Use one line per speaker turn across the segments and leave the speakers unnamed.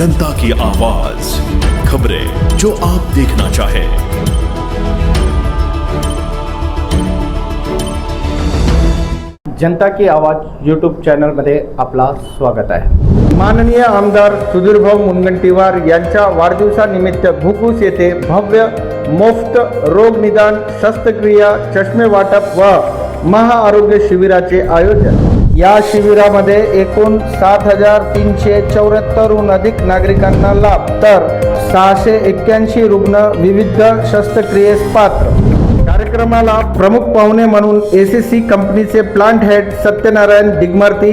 जनता की आवाज़। खबरें जो आप देखना चाहे।
जनता की आवाज़ यूट्यूब चॅनलमध्ये आपला स्वागत आहे. माननीय आमदार सुधीरभाऊ मुनगंटीवार यांच्या वाढदिवसानिमित्त भुकुस येथे भव्य मोफत रोग निदान शस्त्रक्रिया, चष्मे वाटप व महाआरोग्य शिबिराचे आयोजन. या शिबिरामध्ये एकूण सात हजार तीनशे चौऱ्याहत्तरहून अधिक नागरिकांना लाभ. तर सहाशे एक्क्याऐंशी रुग्ण विविध शस्त्रक्रियेस पात्र. कार्यक्रमाला प्रमुख पाहुणे म्हणून ए सी सी कंपनीचे plant head Satyanarayana Digmarti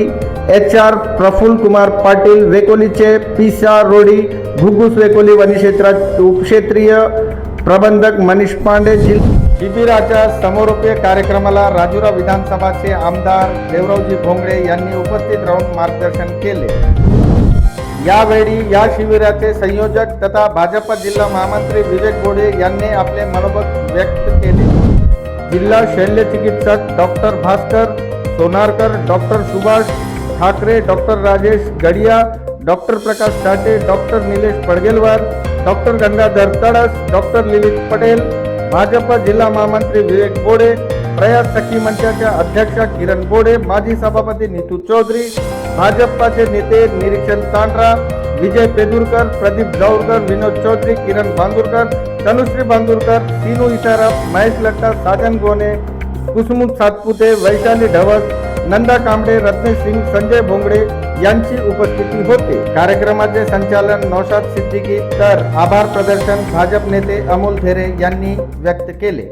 H R Prafulla Kumar Patil वेकोलीचे पिसा रोडी घुगुस वेकोली वनक्षेत्रात उपक्षेत्रीय प्रबंधक मनीष पांडे जिल्हा शिबिराच्या समारोपीय कार्यक्रमाला राजुरा विधानसभाचे आमदार देवरावजी भोंगडे यांनी उपस्थित राहून मार्गदर्शन केले. यावेळी या शिबिराचे संयोजक तथा भाजप जिल्हा महामंत्री विवेक गोडे यांनी आपले मनोगत व्यक्त केले. जिल्हा शल्य चिकित्सक doctor Bhaskar Sonarkar doctor Subhash Thackeray doctor Rajesh Gadia doctor Prakash Sathe doctor Nilesh Padgelwar doctor Gangadhar Tadas doctor Lilit Patel Bhajap જિલ્લા મહામંત્રી વિવેક બોડે, પ્રયાસ સખી મંચના અધ્યક્ષ કિરણ બોડે, માજી સભાપતિ નીતુ ચૌધરી, ભાજપ પાસે નીતેજ, નિરીક્ષણ તાંડરા, વિજય પેદુરકર, પ્રદીપ જાવડકર, વિનોદ ચૌધરી, કિરણ બાંદુરકર તનુશ્રી બાંદુરકર સીનુ ઇશારફ મહેશ લટ્ટા, સાજન ગોને, કુસુમ સાતપુતે, વૈશાલી ઢવસ नंदा कांबळे रत्नेश सिंग संजय भोंगडे यांची उपस्थिती होती. कार्यक्रमाचे संचालन नौशाद सिद्दीकी. तर आभार प्रदर्शन भाजप नेते अमोल थेरे यांनी व्यक्त केले.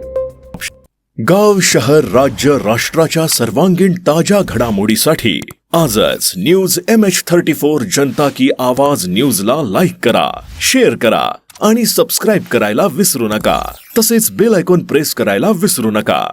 गाव शहर राज्य राष्ट्राच्या सर्वांगीण ताज्या घडामोडीसाठी आजच news M H thirty four Janata Ki Awaaz न्यूजला लाईक करा शेअर करा आणि सबस्क्राईब करायला विसरू नका. तसेच बेल ऐकून प्रेस करायला विसरू नका.